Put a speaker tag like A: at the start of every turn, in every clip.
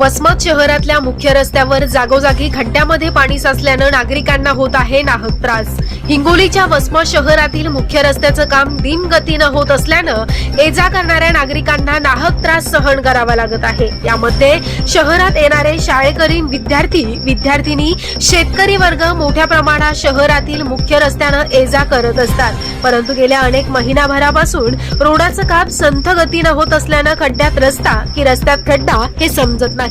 A: वसमत शहरातल्या मुख्य रस्त्यावर जागोजागी खड्ड्यामध्ये पाणी साचल्यानं नागरिकांना होत आहे नाहक त्रास. हिंगोलीच्या वसमत शहरातील मुख्य रस्त्याचं काम धीम गतीनं होत असल्यानं ये जा करणाऱ्या नागरिकांना नाहक त्रास सहन करावा लागत आहे. यामध्ये शहरात येणारे शाळेकरी विद्यार्थी विद्यार्थिनी शेतकरी वर्ग मोठ्या प्रमाणात शहरातील मुख्य रस्त्यानं ये जा करत असतात. परंतु गेल्या अनेक महिनाभरापासून रोडाचं काम संथ गतीनं होत असल्यानं खड्ड्यात रस्ता की रस्त्यात खड्डा हे समजत नाही.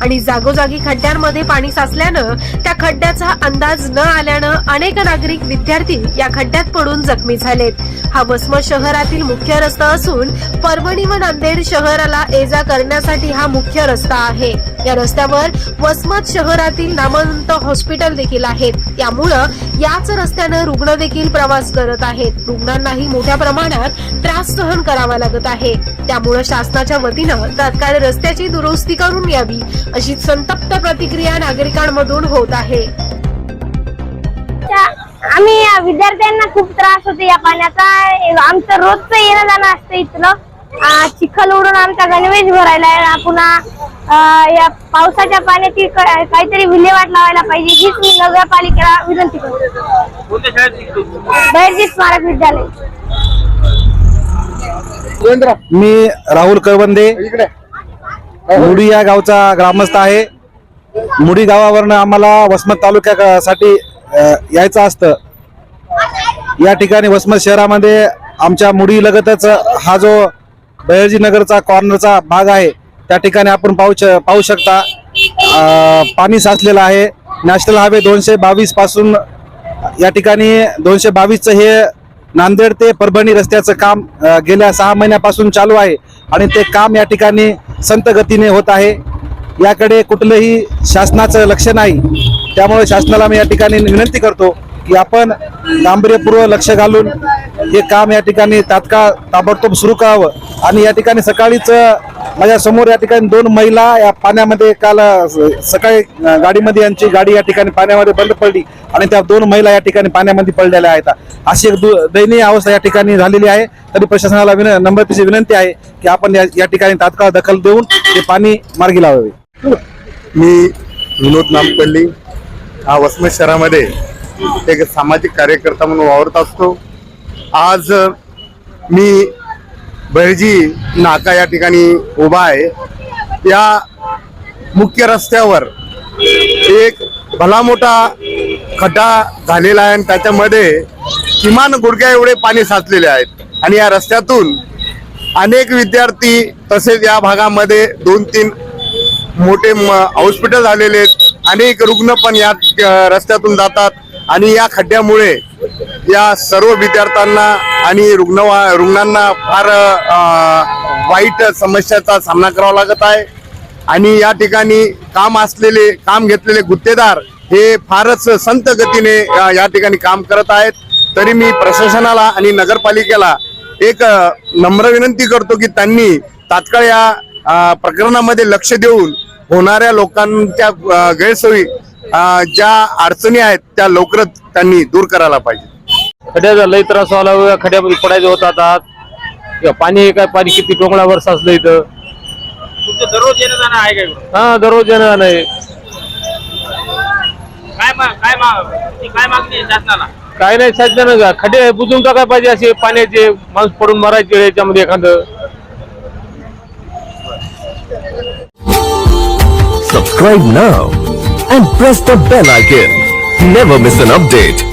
A: आणि जागोजागी खड्ड्यांमध्ये पाणी साचल्यानं त्या खड्ड्याचा अंदाज न आल्यानं अनेक नागरिक विद्यार्थी या खड्ड्यात पडून जखमी झालेत. हा वसमत शहरातील मुख्य रस्ता असून परभणी व नांदेड शहराला ये जा करण्यासाठी हा मुख्य रस्ता आहे. या रस्त्यावर वसमत शहरातील नामवंत हॉस्पिटल देखील आहेत. त्यामुळं याच रस्त्यानं रुग्ण देखील प्रवास करत आहेत. रुग्णांनाही मोठ्या प्रमाणात त्रास सहन करावा लागत आहे. त्यामुळं शासनाच्या वतीनं तात्काळ रस्त्याची दुरुस्ती करून यावी अशी संतप्त प्रतिक्रिया नागरिकांमधून होत आहे.
B: आम्ही या विद्यार्थ्यांना खूप त्रास होतो या पाण्याचा. आमचं रोजचं येणं जाणं असतं इथलं. आ, चिखल उडून आमचा गणवेश भरायला आहे. पुन्हा आ, या पावसाच्या पाण्याची क- काहीतरी विल्हेवाट लावायला पाहिजे. हीच मी नगरपालिकेला विनंती करतो. बैरजी स्मारक विद्यालय.
C: मी राहुल करवंदे मुडी या गावचा ग्रामस्थ आहे. मुडी गावावरनं आम्हाला वसमत तालुक्यासाठी यायचं असतं. या ठिकाणी वसमत शहरामध्ये आमच्या मुडी लगतच हा जो बहिर्जी नगरचा कॉर्नरचा भाग आहे त्या ठिकाणी आपण पाहू पाहू शकता. पाणी साचलेलं आहे. नॅशनल हायवे दोनशे बावीसपासून या ठिकाणी दोनशे बावीसचं हे नांदेड ते परभणी रस्त्याचं काम गेल्या सहा महिन्यापासून चालू आहे आणि ते काम या ठिकाणी संत गतीने होत आहे. याकडे कुठलंही शासनाचं लक्ष नाही. त्यामुळे शासनाला मी या ठिकाणी विनंती करतो की आपण गांभीर्यपूर्वक लक्ष घालून हे काम या ठिकाणी तात्काळ ताबडतोब सुरू करावं आणि या ठिकाणी सकाळीच माझ्यासमोर या ठिकाणी दोन महिला या पाण्यामध्ये काल सकाळी गाडीमध्ये यांची गाडी या ठिकाणी पाण्यामध्ये बंद पडली आणि त्या दोन महिला या ठिकाणी पाण्यामध्ये पडलेल्या आहेत. अशी एक दु- दयनीय अवस्था या ठिकाणी झालेली आहे. तरी प्रशासनाला विन नम्रतेची विनंती आहे की आपण या या ठिकाणी तात्काळ दखल देऊन ते पाणी मार्गी लावावे.
D: मी विनोद नामपल्ली. हा वसमत शहरामध्ये एक सामाजिक कार्यकर्ता म्हणून वावरत असतो. आज मी बैरजी नाका या ठिकाणी उभा आहे. या मुख्य रस्त्यावर एक भला मोठा खड्डा झालेला आहे आणि त्याच्यामध्ये किमान गुडघ्या एवढे पाणी साचलेले आहेत. आणि या रस्त्यातून अनेक विद्यार्थी तसेच या भागामध्ये दोन तीन मोठे म- हॉस्पिटल झालेले आहेत. अनेक रुग्ण पण या रस्त्यातून जातात. आणि या खड्ड्यामुळे या सर्व विद्यार्थ्यांना आणि रुग्णवा रुग्णांना फार वाईट समस्याचा सामना करावा लागत आहे. आणि या ठिकाणी काम असलेले काम घेतलेले गुत्तेदार हे फारच संत गतीने या ठिकाणी काम करत आहेत. तरी मी प्रशासनाला आणि नगरपालिकेला एक नम्र विनंती करतो की त्यांनी तात्काळ या प्रकरणामध्ये लक्ष देऊन होणाऱ्या लोकांच्या गैरसोयी ज्या अडचणी आहेत त्या लवकरच त्यांनी दूर करायला पाहिजे.
E: खड्याचा लई त्रास व्हायला खड्यामध्ये पडायचं होत आता किंवा पाणी काय पाणी किती टोंगळावर साचलं इथं
F: तुमचं दररोज येणं जाणं आहे का इकडं?
E: हा दररोज येणं नाही
F: काय मा- काय मा- ती काय मागणी आहे शासनाला
E: काय नाही शासनानं का खड्डे बुजून टाकाय पाहिजे असे पाण्याचे माणूस पडून मरायचे याच्यामध्ये एखादं
G: Subscribe now and press the bell icon. Never miss an update.